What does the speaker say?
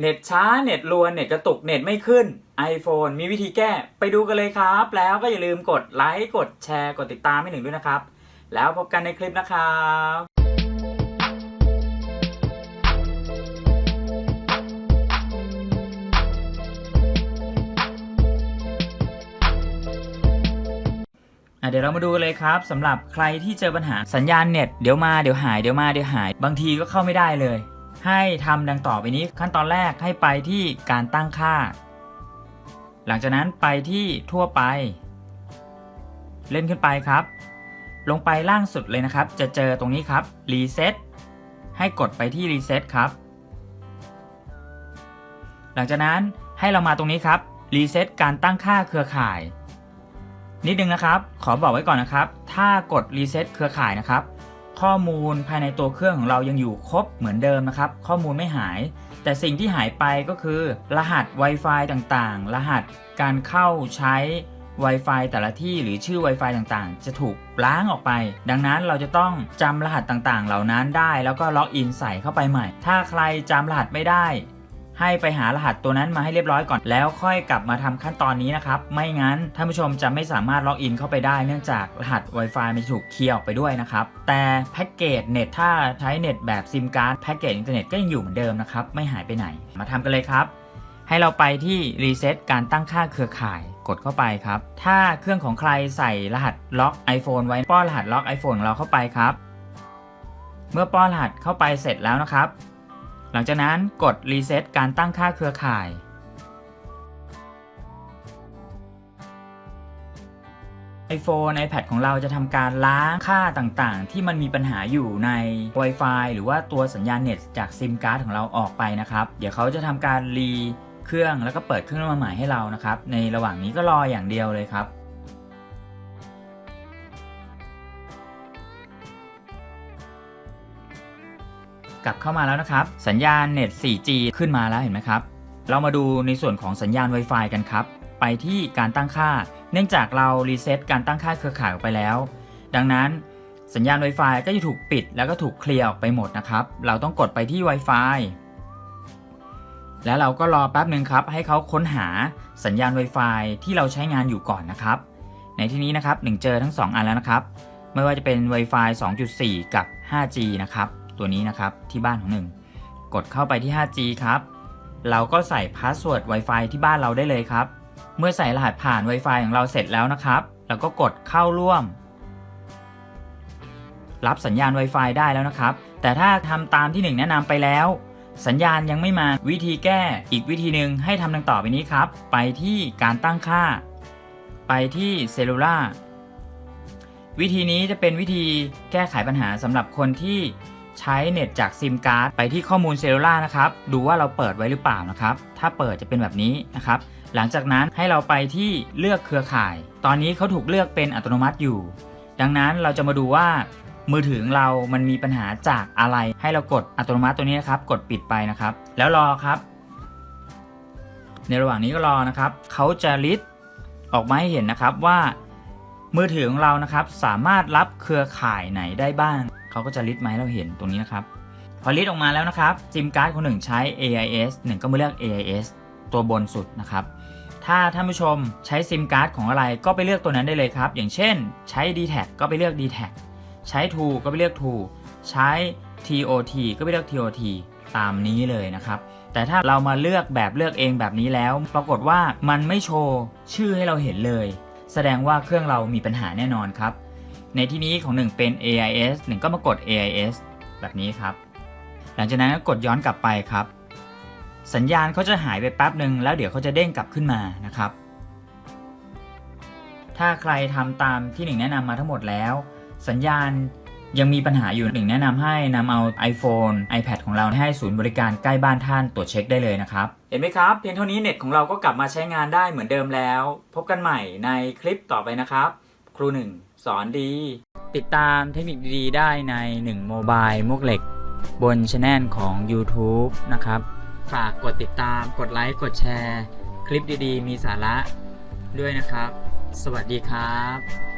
เน็ตช้า เน็ตรวนเน็ตกระตุก เน็ตไม่ขึ้น iPhone มีวิธีแก้ ไปดูกันเลยครับ แล้วก็อย่าลืมกดไลค์ กดแชร์ กดติดตามให้หนึ่งด้วยนะครับ แล้วพบกันในคลิปนะครับเดี๋ยวเรามาดูกันเลยครับสำหรับใครที่เจอปัญหาสัญญาณเน็ตเดี๋ยวมาเดี๋ยวหายเดี๋ยวมาเดี๋ยวหาย บางทีก็เข้าไม่ได้เลย ให้ทำดังต่อไปนี้ขั้นตอนแรกให้ไปที่การตั้งค่า หลังจากนั้นไปที่ทั่วไป เล่นขึ้นไปครับ ลงไปล่างสุดเลยนะครับ จะเจอตรงนี้ครับรีเซ็ตให้กดไปที่รีเซ็ตครับ หลังจากนั้นให้เรามาตรงนี้ครับรีเซ็ตการตั้งค่าเครือข่าย นิดนึงนะครับ ขอบอกไว้ก่อนนะครับ ถ้ากดรีเซ็ตเครือข่ายนะครับ ข้อมูลภายในตัวเครื่องของเรายังอยู่ครบเหมือนเดิมนะครับ ข้อมูลไม่หาย แต่สิ่งที่หายไปก็คือ รหัส Wi-Fi ต่างๆ รหัสการเข้าใช้ Wi-Fi แต่ละที่หรือชื่อ Wi-Fi ต่างๆ จะถูกล้างออกไป ดังนั้นเราจะต้องจำรหัสต่างๆ เหล่านั้นได้ แล้วก็ล็อกอินใส่เข้าไปใหม่ ถ้าใครจำรหัสไม่ได้ ให้ไปหารหัสตัวนั้นมาให้เรียบร้อยก่อนแล้วค่อยกลับมาทำขั้นตอนนี้นะครับ ไม่งั้นท่านผู้ชมจะไม่สามารถล็อกอินเข้าไปได้เนื่องจากรหัส Wi-Fi มันถูกเคลียร์ออกไปด้วยนะครับ แต่แพ็กเกจเน็ตถ้าใช้เน็ตแบบซิมการ์ดแพ็กเกจอินเทอร์เน็ตก็ยังอยู่เหมือนเดิมนะครับไม่หายไปไหน มาทำกันเลยครับ ให้เราไปที่รีเซ็ตการตั้งค่าเครือข่ายกดเข้าไปครับ ถ้าเครื่องของใครใส่รหัสล็อก iPhone ไว้ป้อนรหัสล็อก iPhone ของเราเข้าไปครับ เมื่อป้อนรหัสเข้าไปเสร็จแล้วนะครับ หลังจากนั้นกดรีเซ็ตการตั้งค่าเครือข่าย iPhone iPad ของเราจะทำการล้างค่าต่างๆ ที่มันมีปัญหาอยู่ใน Wi-Fi หรือว่าตัวสัญญาณเน็ตจากซิมการ์ดของเราออกไปนะครับ เดี๋ยวเขาจะทำการรีเครื่องแล้วก็เปิดเครื่องมาใหม่ให้เรานะครับ ในระหว่างนี้ก็รออย่างเดียวเลยครับ กลับเข้ามาแล้วนะครับ สัญญาณเน็ต 4G ขึ้นมาแล้วเห็นไหมครับ เรามาดูในส่วนของสัญญาณ Wi-Fi กันครับ ไปที่การตั้งค่า เนื่องจากเรารีเซ็ตการตั้งค่าเครือข่ายออกไปแล้ว ดังนั้นสัญญาณ Wi-Fi ก็จะถูกปิดแล้วก็ถูกเคลียร์ออกไปหมดนะครับ เราต้องกดไปที่ Wi-Fi แล้วเราก็รอแป๊บหนึ่งครับ ให้เขาค้นหาสัญญาณ Wi-Fi ที่เราใช้งานอยู่ก่อนนะครับ ในที่นี้นะครับหนึ่งเจอทั้ง 2 อันแล้วนะครับ ไม่ว่าจะเป็น Wi-Fi 2.4 กับ 5G นะครับ ตัวนี้นะครับที่บ้านของหนึ่งกดเข้าไปที่ 5G ครับ เราก็ใส่พาสเวิร์ด Wi-Fi ที่บ้านเราได้เลยครับ เมื่อใส่รหัสผ่าน Wi-Fi ของเราเสร็จแล้วนะครับ เราก็กดเข้าร่วม รับสัญญาณ Wi-Fi ได้แล้วนะครับ แต่ถ้าทำตามที่หนึ่งแนะนำไปแล้ว สัญญาณยังไม่มาวิธีแก้อีกวิธีหนึ่งให้ทำดังต่อไปนี้ครับ ไปที่การตั้งค่า ไปที่เซลลูล่าวิธีนี้จะเป็นวิธีแก้ไขปัญหาสำหรับคนที่ ใช้เน็ตจากซิมการ์ดไปที่ข้อมูลเซลลูล่านะครับ ดูว่าเราเปิดไว้หรือเปล่านะครับ ถ้าเปิดจะเป็นแบบนี้นะครับ หลังจากนั้นให้เราไปที่เลือกเครือข่าย ตอนนี้เขาถูกเลือกเป็นอัตโนมัติอยู่ ดังนั้นเราจะมาดูว่า มือถือเรา มันมีปัญหาจากอะไร ให้เรากดอัตโนมัติตัวนี้นะครับ กดปิดไปนะครับ แล้วรอครับ ในระหว่างนี้ก็รอนะครับ เขาจะลิสต์ออกมาให้เห็นนะครับว่า มือถือของเรานะครับ สามารถรับเครือข่ายไหนได้บ้าง เขาก็จะลิสต์มาให้เราเห็นตรงนี้นะครับ พอลิสต์ออกมาแล้วนะครับซิมการ์ดคนหนึ่งใช้ AIS หนึ่งก็มาเลือก AIS ตัวบนสุดนะครับ ถ้าท่านผู้ชมใช้ซิมการ์ดของอะไรก็ไปเลือกตัวนั้นได้เลยครับ อย่างเช่นใช้ d t แทก็ไปเลือก d t แทใช้ t ก็ไปเลือก t ใช้ TOT ก็ไปเลือก TOT ตามนี้เลยนะครับ แต่ถ้าเรามาเลือกแบบเลือกเองแบบนี้แล้ว ปรากฏว่ามันไม่โชว์ชื่อให้เราเห็นเลย แสดงว่าเครื่องเรามีปัญหาแน่นอนครับ ในที่นี้ของหนึ่งเป็น AIS หนึ่งก็มากด AIS แบบนี้ครับ หลังจากนั้นก็กดย้อนกลับไปครับ สัญญาณเขาจะหายไปแป๊บหนึ่งแล้วเดี๋ยวเขาจะเด้งกลับขึ้นมานะครับ ถ้าใครทำตามที่หนึ่งแนะนำมาทั้งหมดแล้ว สัญญาณยังมีปัญหาอยู่หนึ่งแนะนำให้นำเอา iPhone iPad ของเราให้ศูนย์บริการใกล้บ้านท่านตรวจเช็คได้เลยนะครับ เห็นไหมครับ เพียงเท่านี้เน็ตของเราก็กลับมาใช้งานได้เหมือนเดิมแล้ว พบกันใหม่ในคลิปต่อไปนะครับ ครูหนึ่ง สอนดี ติดตามเทคนิคดีๆได้ใน1โมบายมุกเหล็ก บนช anel ของ YouTube นะครับ ฝากกดติดตามกดไลค์กดแชร์ คลิปดีๆ มีสาระด้วยนะครับ สวัสดีครับ